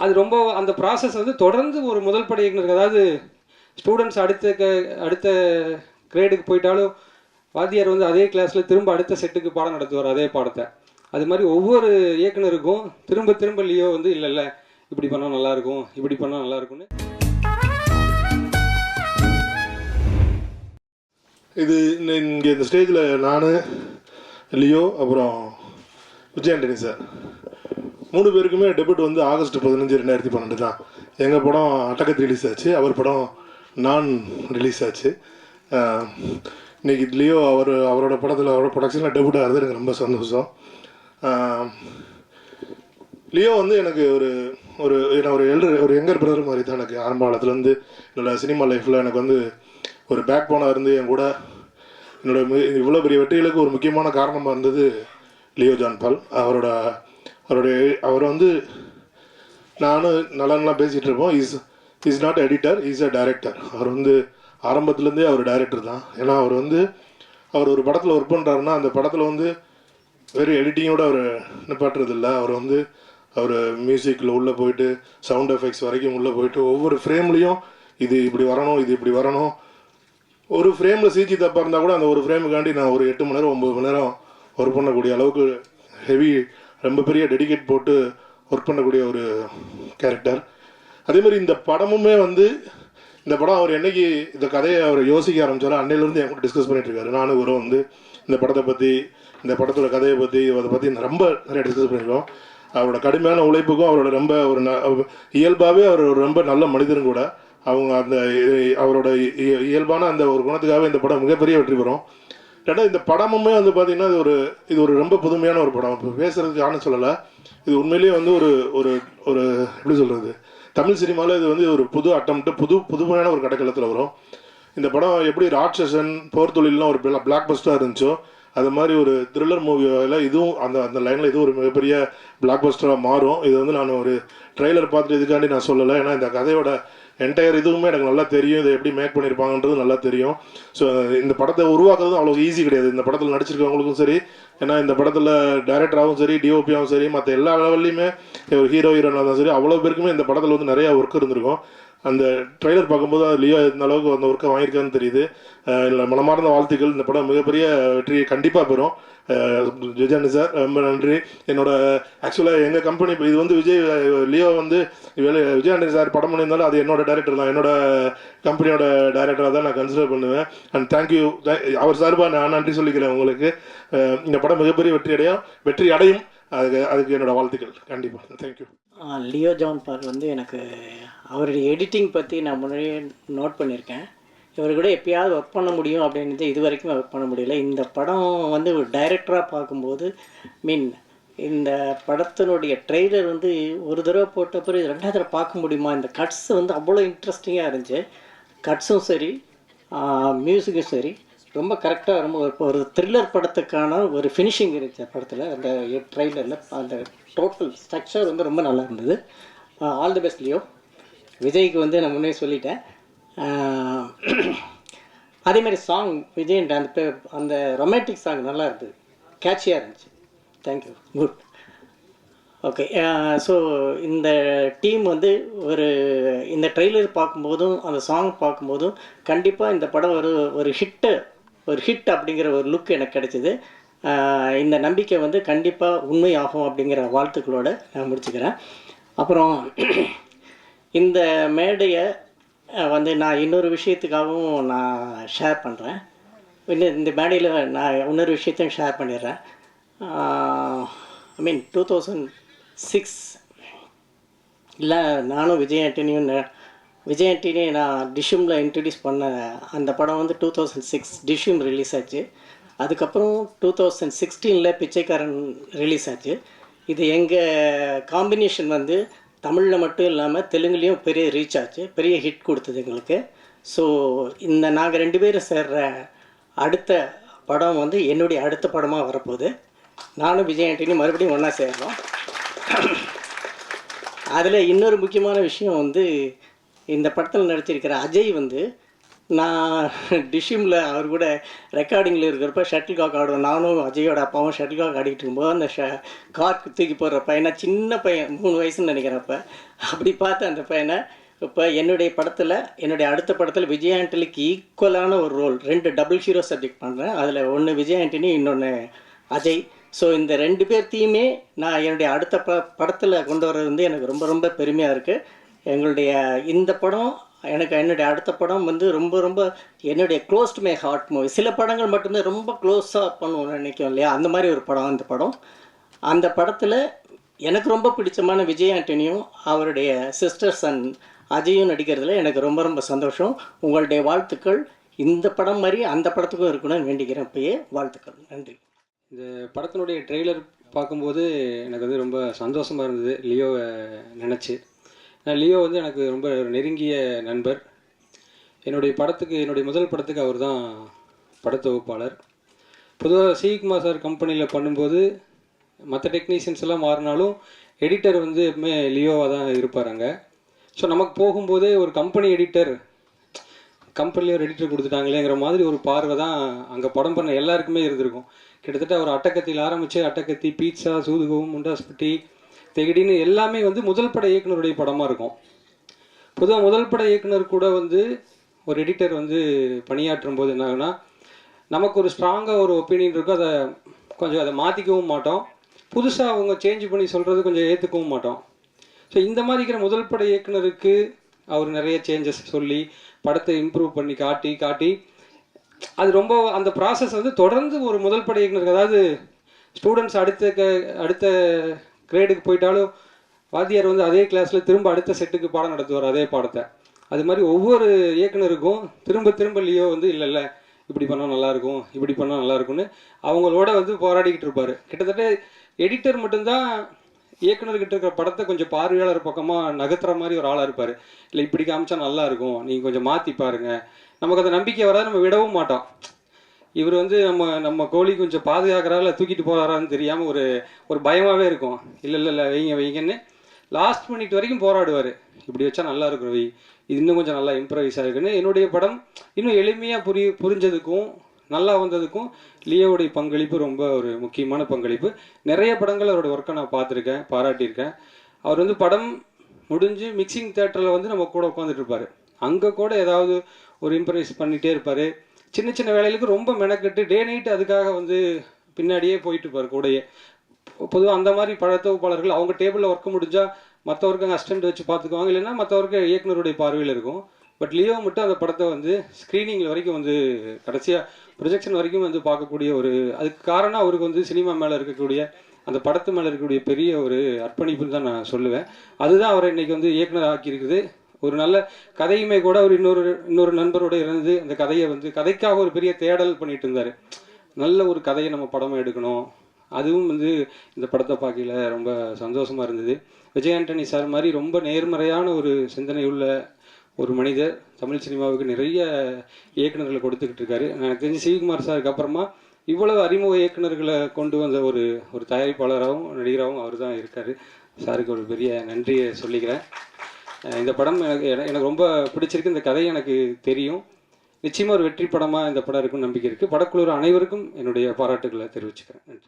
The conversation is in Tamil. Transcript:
அது ரொம்ப அந்த ப்ராசஸ் வந்து தொடர்ந்து ஒரு முதல் படை இயக்குனருக்கு அதாவது ஸ்டூடெண்ட்ஸ் அடுத்த க அடுத்த கிரேடுக்கு போயிட்டாலும் வாத்தியார் வந்து அதே கிளாஸில் திரும்ப அடுத்த செட்டுக்கு பாடம் நடத்துவார் அதே பாடத்தை. அது மாதிரி ஒவ்வொரு இயக்குனருக்கும் திரும்ப திரும்ப லியோ வந்து இல்லை இல்லை இப்படி பண்ணால் நல்லாயிருக்கும் இப்படி பண்ணால் நல்லாயிருக்கும்னு இது இங்கே இந்த ஸ்டேஜில் நான் லியோ அப்புறம் விஜய் ஆண்டனி சார் மூணு பேருக்குமே டெபியூட் வந்து ஆகஸ்ட் பதினஞ்சு ரெண்டாயிரத்தி பன்னெண்டு தான். எங்கள் படம் அட்டகத்து ரிலீஸ் ஆச்சு. அவர் படம் நான் ரிலீஸ் ஆச்சு. இன்றைக்கி இதுலேயோ லியோ அவர் அவரோட படத்தில் அவரோட ப்ரொடக்ஷனில் டெபியூட் ஆகிறது எனக்கு ரொம்ப சந்தோஷம். லியோ வந்து எனக்கு ஒரு ஒரு நான் ஒரு எல்டர் ஒரு எங்கர் பிரதர் மாதிரி தான் எனக்கு ஆரம்ப காலத்துலேருந்து என்னோட சினிமா லைஃப்பில் எனக்கு வந்து ஒரு பேக் போனாக இருந்து என் கூட என்னோட இவ்வளோ பெரிய வெற்றிகளுக்கு ஒரு முக்கியமான காரணமாக இருந்தது லியோ ஜான் பால். அவரோட அவருடைய அவர் வந்து நானும் நல்லா நல்லா பேசிகிட்டு இருப்போம். Is is not editor is a director அவர் வந்து ஆரம்பத்துலேருந்தே அவர் டைரக்டர் தான். ஏன்னா அவர் வந்து அவர் ஒரு படத்தில் ஒர்க் பண்ணுறாருன்னா அந்த படத்தில் வந்து வெறும் எடிட்டிங்கோட அவர் நிப்பாட்டுறது இல்லை. அவர் வந்து அவர் மியூசிக்கில் உள்ளே போயிட்டு சவுண்ட் எஃபெக்ட்ஸ் வரைக்கும் உள்ளே போயிட்டு ஒவ்வொரு ஃப்ரேம்லேயும் இது இப்படி வரணும் இது இப்படி வரணும். ஒரு ஃப்ரேமில் சிஜி தப்பாக இருந்தால் கூட அந்த ஒரு ஃப்ரேமுக்காண்டி நான் ஒரு எட்டு மணி நேரம் ஒம்பது மணி நேரம் ஒர்க் பண்ணக்கூடிய அளவுக்கு ஹெவி ரொம்ப பெரிய டெடிகேட் போட்டு ஒர்க் பண்ணக்கூடிய ஒரு கேரக்டர் அதே மாதிரி இந்த படமுமே வந்து இந்த படம் அவர் என்னைக்கு இந்த கதையை அவர் யோசிக்க ஆரம்பிச்சாரோ அன்னையிலேருந்து என் கூட டிஸ்கஸ் பண்ணிட்டு இருக்காரு. நானும் இவரும் வந்து இந்த படத்தை பற்றி இந்த படத்தோட கதையை பற்றி அதை பற்றி ரொம்ப நிறைய டிஸ்கஸ் பண்ணியிருக்கோம். அவரோட கடுமையான உழைப்புக்கும் அவரோட ரொம்ப ஒரு ந- இயல்பாகவே அவர் ஒரு ரொம்ப நல்ல மனிதரும் கூட. அவங்க அந்த அவரோட இயல்பான அந்த ஒரு குணத்துக்காகவே இந்த படம் மிகப்பெரிய வெற்றி பெறும். ஏன்னா இந்த படமுமே வந்து பார்த்தீங்கன்னா இது ஒரு இது ஒரு ரொம்ப புதுமையான ஒரு படம். இப்போ பேசுறதுக்கு யாரும் சொல்லலை. இது உண்மையிலேயே வந்து ஒரு ஒரு ஒரு எப்படி சொல்கிறது தமிழ் சினிமாவில் இது வந்து ஒரு புது அட்டம்ட்டு புது புதுமையான ஒரு கடைக்களத்தில் வரும். இந்த படம் எப்படி ராட்சசன் போர் தொழிலெலாம் ஒரு பிளாக் பஸ்டாக இருந்துச்சோ அது மாதிரி ஒரு த்ரில்லர் மூவியில் இதுவும் அந்த அந்த லைனில் இதுவும் ஒரு மிகப்பெரிய பிளாக் பஸ்டராக மாறும். இது வந்து நான் ஒரு ட்ரெய்லர் பார்த்துட்டு இதுக்காண்டி நான் சொல்லலை. ஏன்னா இந்த கதையோட என்டையர் இதுவுமே எனக்கு நல்லா தெரியும். இதை எப்படி மேக் பண்ணியிருப்பாங்கன்றது நல்லா தெரியும். ஸோ இந்த படத்தை உருவாக்குறதும் அவ்வளோ ஈஸி கிடையாது. இந்த படத்தில் நடிச்சிருக்கவங்களுக்கும் சரி ஏன்னா இந்த படத்தில் டைரக்டராகவும் சரி டிஓபியாகவும் சரி மற்ற எல்லா லெவல்லையுமே ஒரு ஹீரோ ஹீரோனாக இருந்தாலும் சரி அவ்வளோ பேருக்குமே இந்த படத்தில் வந்து நிறையா ஒர்க் இருந்திருக்கும். அந்த ட்ரைலர் பார்க்கும்போது அது லியோ இந்த அளவுக்கு அந்த ஒர்க்கை வாங்கியிருக்கான்னு தெரியுது. இல்லை மனமார்ந்த வாழ்த்துக்கள். இந்த படம் மிகப்பெரிய வெற்றியை கண்டிப்பாக பெறும். அஹ் விஜயானி சார் ரொம்ப நன்றி. என்னோட ஆக்சுவலாக எங்கள் கம்பெனி இப்போ இது வந்து விஜய் லியோ வந்து வேலை விஜயானி சார் படம் பண்ணியிருந்தாலும் அது என்னோட டேரக்டர் தான். என்னோட கம்பெனியோட டேரக்டராக தான் நான் கன்சிடர் பண்ணுவேன். அண்ட் தேங்க்யூ அவர் சார்பாக நான் நன்றி சொல்லிக்கிறேன் உங்களுக்கு. இந்த படம் மிகப்பெரிய வெற்றி அடையும் வெற்றி அடையும். அதுக்கு அதுக்கு என்னோட வாழ்த்துக்கள். கண்டிப்பாக தேங்க்யூ லியோ ஜான் பார் வந்து எனக்கு அவருடைய எடிட்டிங் பற்றி நான் முன்னாடியே நோட் பண்ணியிருக்கேன். இவர் கூட எப்பயாவது ஒர்க் பண்ண முடியும் அப்படின்றது இது வரைக்கும் ஒர்க் பண்ண முடியல. இந்த படம் வந்து ஒரு டைரக்டராக பார்க்கும்போது மீன் இந்த படத்தினுடைய ட்ரெய்லர் வந்து ஒரு தடவை போட்ட பிறகு ரெண்டாவது தடவை பார்க்க முடியுமா? இந்த கட்ஸ் வந்து அவ்வளோ இன்ட்ரெஸ்டிங்காக இருந்துச்சு. கட்ஸும் சரி மியூசிக்கும் சரி. ரொம்ப கரெக்டாக ரொம்ப ஒரு ஒரு த்ரில்லர் படத்துக்கான ஒரு ஃபினிஷிங் இருந்துச்சு படத்தில். அந்த ட்ரெய்லரில் அந்த டோட்டல் ஸ்ட்ரக்சர் வந்து ரொம்ப நல்லா இருந்தது. All the best Leo. விஜய்க்கு வந்து நான் முன்னே சொல்லிட்டேன். அதேமாதிரி சாங் விஜயன் அந்த பே- அந்த ரொமான்டிக் சாங் நல்லா இருந்தது. கேட்சியாக இருந்துச்சு. Thank you good okay so இந்த டீம் வந்து ஒரு இந்த ட்ரெய்லர் பார்க்கும்போதும் அந்த சாங் பார்க்கும்போதும் கண்டிப்பாக இந்த படம் ஒரு ஒரு ஹிட்டு ஒரு ஹிட் அப்படிங்கிற ஒரு லுக் எனக்கு கிடைச்சிது. இந்த நம்பிக்கை வந்து கண்டிப்பாக உண்மையாகும் அப்படிங்கிற வாழ்த்துக்களோடு நான் முடிச்சுக்கிறேன். அப்புறம் இந்த மேடையை வந்து நான் இன்னொரு விஷயத்துக்காகவும் நான் ஷேர் பண்ணுறேன் இன்னும் இந்த மேடையில் நான் இன்னொரு விஷயத்தையும் ஷேர் பண்ணிடுறேன். I mean two thousand six இல்லை நானும் விஜய் ஆண்டனியும் விஜய் ஆண்டனியை நான் டிஷ்யூமில் இன்ட்ரடியூஸ் பண்ண அந்த படம் வந்து two thousand six Dishyum release ஆச்சு. அதுக்கப்புறம் டூ தௌசண்ட் சிக்ஸ்டீனில் பிச்சைக்காரன் ரிலீஸ் ஆச்சு. இது எங்கள் காம்பினேஷன் வந்து தமிழில் மட்டும் இல்லாமல் தெலுங்குலேயும் பெரிய ரீச் ஆச்சு. பெரிய ஹிட் கொடுத்தது எங்களுக்கு. ஸோ இந்த நாங்கள் ரெண்டு பேரும் சேர்ற அடுத்த படம் வந்து என்னுடைய அடுத்த படமாக வரப்போகுது. நானும் விஜய் ஆண்டனியும் மறுபடியும் ஒன்றா சேர்றோம். அதில் இன்னொரு முக்கியமான விஷயம் வந்து இந்த படத்தில் நடிச்சிருக்கிற அஜய் வந்து நான் டிஷிமில் அவர் கூட ரெக்கார்டிங்கில் இருக்கிறப்ப ஷட்டில் காக் ஆடுவோம் நானும் அஜயோட அப்பாவும் ஷட்டில் காக் ஆடிட்டு இருக்கும்போது அந்த ஷ கார்க்கு தூக்கி போடுற பையனை சின்ன பையன் மூணு வயசுன்னு நினைக்கிறப்ப அப்படி பார்த்து அந்த பையனை இப்போ என்னுடைய படத்தில் என்னுடைய அடுத்த படத்தில் விஜய் ஆண்டனிக்கு ஈக்குவலான ஒரு ரோல் ரெண்டு டபுள் ஹீரோ சப்ஜெக்ட் பண்ணுறேன் அதில் ஒன்று விஜய் ஆண்டனி இன்னொன்று அஜய். ஸோ இந்த ரெண்டு பேர்த்தையுமே நான் என்னுடைய அடுத்த ப படத்தில் கொண்டு வர்றது வந்து எனக்கு ரொம்ப ரொம்ப பெருமையாக இருக்குது எங்களுடைய இந்த படம் எனக்கு என்னுடைய அடுத்த படம் வந்து ரொம்ப ரொம்ப என்னுடைய close to my heart movie சில படங்கள் மட்டும்தான் ரொம்ப க்ளோஸாக பண்ணுவோம்னு நினைக்கும் இல்லையா? அந்த மாதிரி ஒரு படம் அந்த படம். அந்த படத்தில் எனக்கு ரொம்ப பிடிச்சமான விஜய் ஆண்டனியும் அவருடைய சிஸ்டர் சன் அஜயும் நடிக்கிறதுல எனக்கு ரொம்ப ரொம்ப சந்தோஷம். உங்களுடைய வாழ்த்துக்கள். இந்த படம் மாதிரி அந்த படத்துக்கும் இருக்கணும்னு வேண்டிக்கிறேன் இப்பயே. வாழ்த்துக்கள். நன்றி. இந்த படத்தினுடைய ட்ரெய்லர் பார்க்கும்போது எனக்கு வந்து ரொம்ப சந்தோஷமாக இருந்தது. லியோவை நினச்சி. லியோ வந்து எனக்கு ரொம்ப நெருங்கிய நண்பர். என்னுடைய படத்துக்கு என்னுடைய முதல் படத்துக்கு அவர் தான் படத்தொகுப்பாளர் பொதுவாக சிகுமார் சார் கம்பெனியில் பண்ணும்போது மற்ற டெக்னீஷியன்ஸ் எல்லாம் மாறினாலும் எடிட்டர் வந்து எப்பவுமே லியோவாக தான் இருப்பார் அங்கே. ஸோ நமக்கு போகும்போதே ஒரு கம்பெனி எடிட்டர் கம்பெனியில் ஒரு எடிட்டர் கொடுத்துட்டாங்களேங்கிற மாதிரி ஒரு பார்வை தான் அங்கே படம் பண்ண எல்லாருக்குமே இருந்திருக்கும். கிட்டத்தட்ட ஒரு அட்டக்கத்தியில் ஆரம்பித்து அட்டக்கத்தி பீட்சா சூதுகவும் முண்டாஸ்பட்டி தெகிடின்னு எல்லாமே வந்து முதல் பட இயக்குனருடைய படமாக இருக்கும். பொதுவாக முதல் பட இயக்குனர் கூட வந்து ஒரு எடிட்டர் வந்து பணியாற்றும் போது என்ன ஆகுனா நமக்கு ஒரு ஸ்ட்ராங்காக ஒரு ஒப்பீனியன் இருக்கும் அதை கொஞ்சம் அதை மாற்றிக்கவும் மாட்டோம். புதுசாக அவங்க சேஞ்ச் பண்ணி சொல்கிறது கொஞ்சம் ஏற்றுக்கவும் மாட்டோம். ஸோ இந்த மாதிரி இருக்கிற முதல் பட இயக்குனருக்கு அவர் நிறைய சேஞ்சஸ் சொல்லி படத்தை இம்ப்ரூவ் பண்ணி காட்டி காட்டி அது ரொம்ப அந்த ப்ராசஸ் வந்து தொடர்ந்து ஒரு முதல் பட இயக்குனருக்கு அதாவது ஸ்டூடெண்ட்ஸ் அடுத்த க- அடுத்த கிரேடுக்கு போயிட்டாலும் வாத்தியார் வந்து அதே கிளாஸில் திரும்ப அடுத்த செட்டுக்கு பாடம் நடத்துவார் அதே பாடத்தை. அது மாதிரி ஒவ்வொரு இயக்குனருக்கும் திரும்ப திரும்ப லியோ வந்து இல்லை இல்லை இப்படி பண்ணால் நல்லாயிருக்கும் இப்படி பண்ணால் நல்லாயிருக்கும்னு அவங்களோட வந்து போராடிக்கிட்டு இருப்பார். கிட்டத்தட்ட எடிட்டர் மட்டும்தான் இயக்குனர்கிட்ட இருக்கிற படத்தை கொஞ்சம் பார்வையாளர் பக்கமாக நகர்த்துற மாதிரி ஒரு ஆளாக இருப்பார். இல்லை இப்படி காமிச்சா நல்லாயிருக்கும் நீங்கள் கொஞ்சம் மாற்றி பாருங்கள் நமக்கு அந்த நம்பிக்கை வராது நம்ம விடவும் மாட்டோம். இவர் வந்து நம்ம நம்ம கோழி கொஞ்சம் பாதுகாக்கிறாரா தூக்கிட்டு போகிறாரான்னு தெரியாமல் ஒரு ஒரு பயமாகவே இருக்கும். இல்லை இல்லை இல்லை வைங்க வைங்கன்னு. லாஸ்ட் மினிட் வரைக்கும் போராடுவார். இப்படி வச்சா நல்லா இருக்கும் ரவி இது இன்னும் கொஞ்சம் நல்லா இம்ப்ரவைஸ் ஆகிருக்குன்னு என்னுடைய படம் இன்னும் எளிமையாக புரி புரிஞ்சதுக்கும் நல்லா வந்ததுக்கும் லியோவுடைய பங்களிப்பு ரொம்ப ஒரு முக்கியமான பங்களிப்பு. நிறைய படங்கள் அவரோட ஒர்க்கை நான் பார்த்துருக்கேன் பாராட்டியிருக்கேன். அவர் வந்து படம் முடிஞ்சு மிக்சிங் தேட்டரில் வந்து நம்ம கூட உட்காந்துட்டு இருப்பார். அங்கே கூட ஏதாவது ஒரு இம்ப்ரவைஸ் பண்ணிகிட்டே இருப்பார். சின்ன சின்ன வேலைகளுக்கு ரொம்ப மெனக்கெட்டு டே நைட் அதுக்காக வந்து பின்னாடியே போயிட்டு இருப்பார் கூடயே. பொதுவாக அந்த மாதிரி பழத்தொகுப்பாளர்கள் அவங்க டேபிளில் ஒர்க் முடிஞ்சால் மற்றவருக்கு அங்கே வச்சு பார்த்துக்குவாங்க. இல்லைன்னா மற்றவருக்கு இயக்குனருடைய பார்வையில் இருக்கும். பட் லியோ மட்டும் அந்த படத்தை வந்து ஸ்க்ரீனிங்கில் வரைக்கும் வந்து கடைசியாக ப்ரொஜெக்ஷன் வரைக்கும் வந்து பார்க்கக்கூடிய ஒரு அதுக்கு காரணம் அவருக்கு வந்து சினிமா மேலே இருக்கக்கூடிய அந்த படத்து மேலே இருக்கக்கூடிய பெரிய ஒரு அர்ப்பணிப்புன்னு தான் நான் சொல்லுவேன். அதுதான் அவரை இன்றைக்கி வந்து இயக்குனர் ஆக்கியிருக்குது. ஒரு நல்ல கதையுமே கூட அவர் இன்னொரு இன்னொரு நண்பரோட இருந்து அந்த கதையை வந்து கதைக்காக ஒரு பெரிய தேடல் பண்ணிட்டு இருந்தார். நல்ல ஒரு கதையை நம்ம படமாக எடுக்கணும். அதுவும் வந்து இந்த படத்தை பார்க்கையில ரொம்ப சந்தோஷமாக இருந்தது. விஜய் ஆண்டனி சார் மாதிரி ரொம்ப நேர்மறையான ஒரு சிந்தனை உள்ள ஒரு மனிதர். தமிழ் சினிமாவுக்கு நிறைய இயக்குனர்களை கொடுத்துக்கிட்டு இருக்காரு. எனக்கு தெரிஞ்சு சிவகுமார் சாருக்கு அப்புறமா இவ்வளவு அறிமுக இயக்குநர்களை கொண்டு வந்த ஒரு ஒரு தயாரிப்பாளராகவும் நடிகராகவும் அவர் தான் இருக்காரு சாருக்கு ஒரு பெரிய நன்றியை சொல்லிக்கிறேன். இந்த படம் எனக்கு எனக்கு- ரொம்ப பிடிச்சிருக்கு. இந்த கதை எனக்கு தெரியும். நிச்சயமாக ஒரு வெற்றி படமாக இந்த படம் இருக்கும்னு நம்பிக்கை இருக்குது படக்குழு அனைவருக்கும் என்னுடைய பாராட்டுகளை தெரிவிச்சுக்கிறேன். நன்றி.